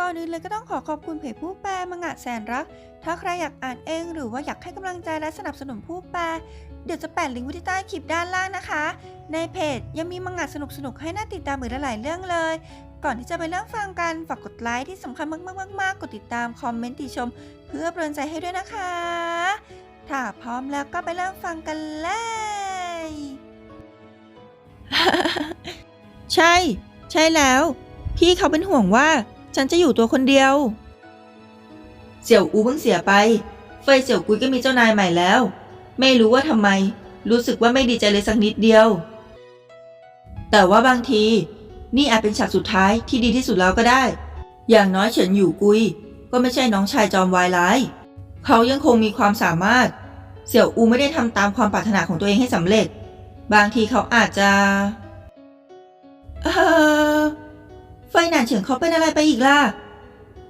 ก่อนอื่นเลยก็ต้องขอขอบคุณเพจผู้แปลมังงะแสนรัก ถ้าใครอยากอ่านเองหรือว่าอยากให้กำลังใจและสนับสนุนผู้แปล เดี๋ยวจะแปะลิงก์ไว้ที่ใต้คลิปด้านล่างนะคะ ในเพจยังมีมังงะสนุกๆให้น่าติดตามอีกหลายเรื่องเลย ก่อนที่จะไปเริ่มฟังกันฝากกดไลค์ที่สำคัญมากๆๆกดติดตามคอมเมนต์ติชม เพื่อเป็นกใจให้ด้วยนะคะ ถ้าพร้อมแล้วก็ไปเริ่มฟังกันเลยใช่ ใช่แล้ว พี่เขาเป็นห่วงว่า ฉันจะอยู่ตัวคนเดียว เสี่ยวอูเพิ่งเสียไป เฟยเสี่ยวกุยก็มีเจ้านายใหม่แล้ว ไม่รู้ว่าทำไม รู้สึกว่าไม่ดีใจเลยสักนิดเดียว แต่ว่าบางที นี่อาจเป็นฉากสุดท้ายที่ดีที่สุดแล้วก็ได้ อย่างน้อยเฉินอยู่กุย ก็ไม่ใช่น้องชายจอมวายร้าย เขายังคงมีความสามารถ เสี่ยวอูไม่ได้ทำตามความปรารถนาของตัวเองให้สำเร็จ บางทีเขาอาจจะ เออ ไฟหนานเฉิงเขาเป็นอะไรไปอีกล่ะ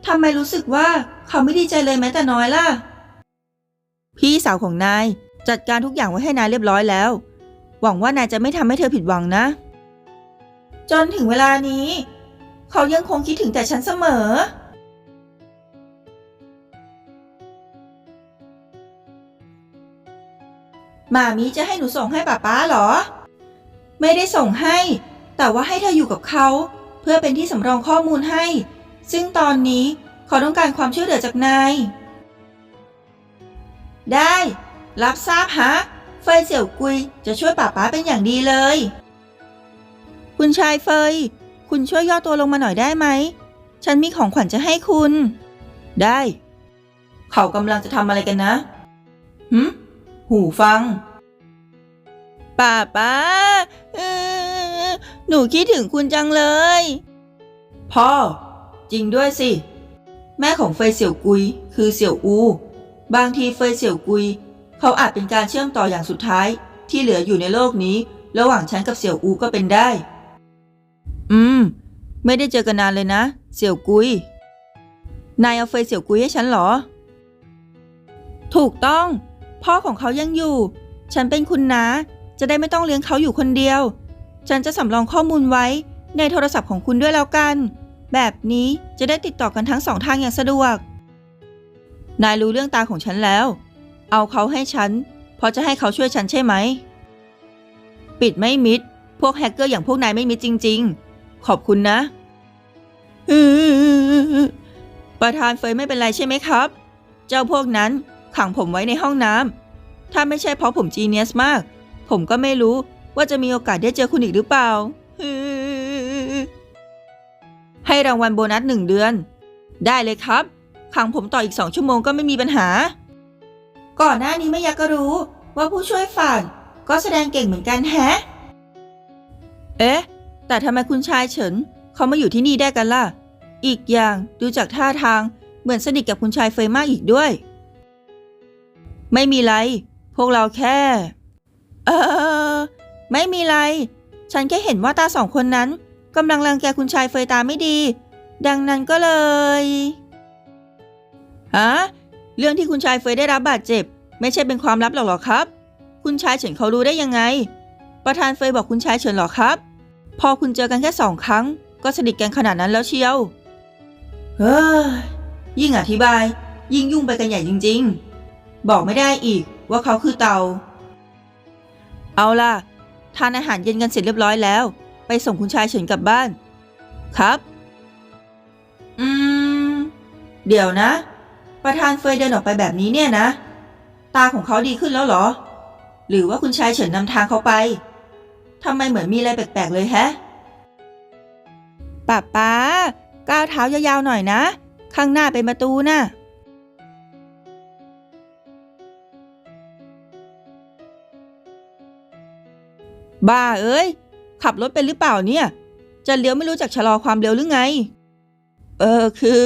ทำไมรู้สึกว่าเขาไม่ดีใจเลยแม้แต่น้อยล่ะ พี่สาวของนายจัดการทุกอย่างไว้ให้นายเรียบร้อยแล้ว หวังว่านายจะไม่ทำให้เธอผิดหวังนะ จนถึงเวลานี้ เขายังคงคิดถึงแต่ฉันเสมอ มามีจะให้หนูส่งให้ป้าป้าเหรอ ไม่ได้ส่งให้ แต่ว่าให้เธออยู่กับเขา เพื่อเป็นที่สำรองข้อมูลให้ ซึ่งตอนนี้ขาต้องการความช่วยเหลือจากนาย ได้ รับทราบฮะ เฟยเสี่ยวกุยจะช่วยป้าป้าเป็นอย่างดีเลย คุณชายเฟย คุณช่วยย่อตัวลงมาหน่อยได้ไหม ฉันมีของขวัญจะให้คุณ ได้ เขากำลังจะทำอะไรกันนะหืมหูฟังป้าป้าเออ หนูคิดถึงคุณจังเลย พ่อ จริงด้วยสิ แม่ของเฟยเสี่ยวกุย คือเสี่ยวอู บางทีเฟยเสี่ยวกุย เขาอาจเป็นการเชื่อมต่ออย่างสุดท้าย ที่เหลืออยู่ในโลกนี้ ระหว่างฉันกับเสี่ยวอูก็เป็นได้ อืม ไม่ได้เจอกันนานเลยนะ เสี่ยวกุย นายเอาเฟยเสี่ยวกุยให้ฉันเหรอ ถูกต้อง พ่อของเขายังอยู่ ฉันเป็นคุณนาจะได้ไม่ต้องเลี้ยงเขาอยู่คนเดียว ฉันจะสำรองข้อมูลไว้ในโทรศัพท์ของคุณด้วยแล้วกัน แบบนี้จะได้ติดต่อกันทั้งสองทางอย่างสะดวก นายรู้เรื่องตาของฉันแล้ว เอาเขาให้ฉันเพราะจะให้เขาช่วยฉันใช่ไหม ปิดไม่มิด พวกแฮกเกอร์อย่างพวกนายไม่มิดจริง ๆ ขอบคุณนะประธานเฟยไม่เป็นไรใช่ไหมครับ เจ้าพวกนั้นขังผมไว้ในห้องน้ำถ้าไม่ใช่เพราะผมจีเนียสมาก ผมก็ไม่รู้ ว่าจะมีโอกาสได้เจอคุณอีกหรือเปล่า ให้รางวัลโบนัสหนึ่งเดือน ได้เลยครับขังผมต่ออีกสองชั่วโมงก็ไม่มีปัญหา ก่อนหน้านี้ไม่อยากก็รู้ ว่าผู้ช่วยฝ่ายก็แสดงเก่งเหมือนกันแฮะ เอ๊ะ แต่ทำไมคุณชายเฉินเขามาอยู่ที่นี่ได้กันล่ะ อีกอย่างดูจากท่าทางเหมือนสนิทกับคุณชายเฟยมากอีกด้วย ไม่มีไร พวกเราแค่ เออ ไม่มีไร ฉันแค่เห็นว่าตาสองคนนั้นกำลังรังแกคุณชายเฟยตาไม่ดี ดังนั้นก็เลยฮะเรื่องที่คุณชายเฟยได้รับบาดเจ็บ ไม่ใช่เป็นความลับหรอกหรอครับ คุณชายเฉินเขารู้ได้ยังไง ประธานเฟยบอกคุณชายเฉินหรอครับ พอคุณเจอกันแค่สองครั้ง ก็สนิทกันขนาดนั้นแล้วเชียวเฮ้ยยิ่งอธิบาย ยิ่งยุ่งไปกันใหญ่จริง ๆ บอกไม่ได้อีกว่าเขาคือเตา เอาล่ะ ทานอาหารเย็นกันเสร็จเรียบร้อยแล้ว ไปส่งคุณชายเฉินกลับบ้าน ครับ อืม เดี๋ยวนะ ประธานเฟยเดินออกไปแบบนี้เนี่ยนะ ตาของเขาดีขึ้นแล้วเหรอ หรือว่าคุณชายเฉินนำทางเขาไปทำไมเหมือนมีอะไรแปลกๆเลยแฮะป้าป้าก้าวเท้ายาวๆหน่อยนะ ข้างหน้าเป็นประตูน่ะ บ้าเอ้ย ขับรถเป็นหรือเปล่าเนี่ย จะเลี้ยวไม่รู้จักชะลอความเร็วหรือไง เออคือ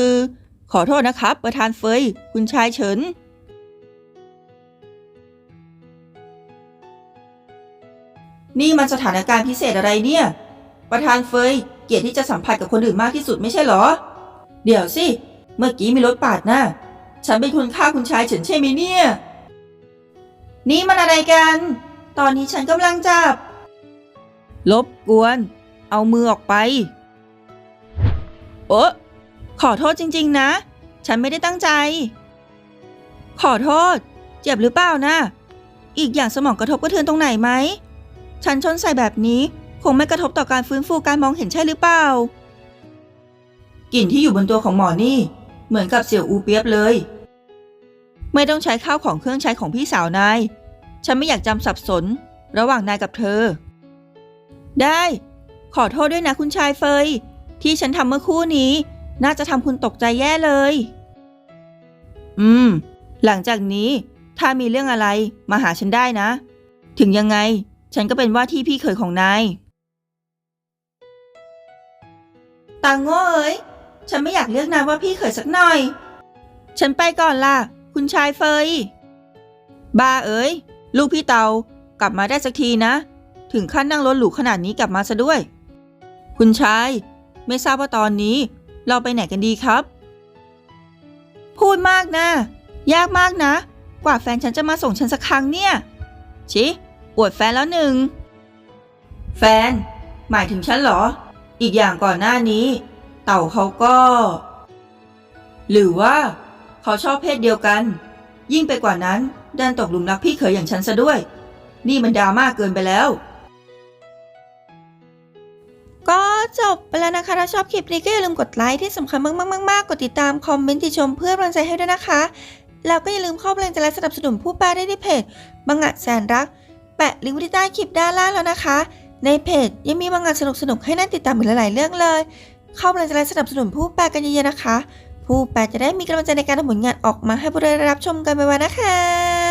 ขอโทษนะครับ ประธานเฟย คุณชายเฉิน นี่มันสถานการณ์พิเศษอะไรเนี่ย ประธานเฟย เกียรติที่จะสัมผัสกับคนอื่นมากที่สุดไม่ใช่เหรอ เดี๋ยวสิ เมื่อกี้มีรถปาดหน้า ฉันเป็นคนฆ่าคุณชายเฉินใช่ไหมเนี่ย นี่มันอะไรกัน ตอนนี้ฉันกำลังจับ ลบกวน เอามือออกไป โอะขอโทษจริง ๆ นะ ฉันไม่ได้ตั้งใจ ขอโทษ เจ็บหรือเปล่านะ อีกอย่างสมองกระทบกระเทือนตรงไหนไหม ฉันชนใส่แบบนี้คงไม่กระทบต่อการฟื้นฟูการมองเห็นใช่หรือเปล่า กลิ่นที่อยู่บนตัวของหมอนี่ เหมือนกับเสี่ยวอูเปียบเลย ไม่ต้องใช้ข้าวของเครื่องใช้ของพี่สาวนาย ฉันไม่อยากจำสับสน ระหว่างนายกับเธอ ได้ ขอโทษด้วยนะคุณชายเฟย ที่ฉันทำเมื่อคู่นี้ น่าจะทำคุณตกใจแย่เลย อืม หลังจากนี้ ถ้ามีเรื่องอะไรมาหาฉันได้นะ ถึงยังไง ฉันก็เป็นว่าที่พี่เขยของนายตังโง่เอ้ยฉันไม่อยากเรียกนายว่าพี่เขยสักหน่อย ฉันไปก่อนล่ะ คุณชายเฟย บ้าเอ้ย ลูกพี่เตากลับมาได้สักทีนะ ถึงขั้นนั่งรถหรูขนาดนี้กลับมาซะด้วย คุณชาย ไม่ทราบว่าตอนนี้ เราไปไหนกันดีครับ พูดมากนะ ยากมากนะ กว่าแฟนฉันจะมาส่งฉันสักครั้งเนี่ย ชิอวดแฟนแล้วหนึ่ง แฟน หมายถึงฉันเหรอ อีกอย่างก่อนหน้านี้ เต่าเขาก็ หรือว่า เขาชอบเพศเดียวกัน ยิ่งไปกว่านั้นดันตกหลุมรักพี่เขยอย่างฉันซะด้วย นี่มันดราม่าเกินไปแล้ว ก็จบไปแล้วนะคะ ถ้าชอบคลิปนี้ก็อย่าลืมกดไลค์ที่สำคัญมากๆๆๆกดติดตามคอมเมนต์ติชมเพื่อกำลังใจให้ด้วยนะคะ แล้วก็อย่าลืมเข้าไปแรงใจและสนับสนุนผู้แปลได้ที่เพจบังงะแสนรัก แปะลิงก์ไว้ที่ใต้คลิปด้านล่างแล้วนะคะ ในเพจยังมีบางงานสนุกๆให้น่าติดตามอีกหลายๆเรื่องเลย เข้าไปแรงใจและสนับสนุนผู้แปลกันเยอะๆนะคะ ผู้แปลจะได้มีกำลังใจในการทำผลงานออกมาให้ผู้ได้รับชมกันไปวันนะคะ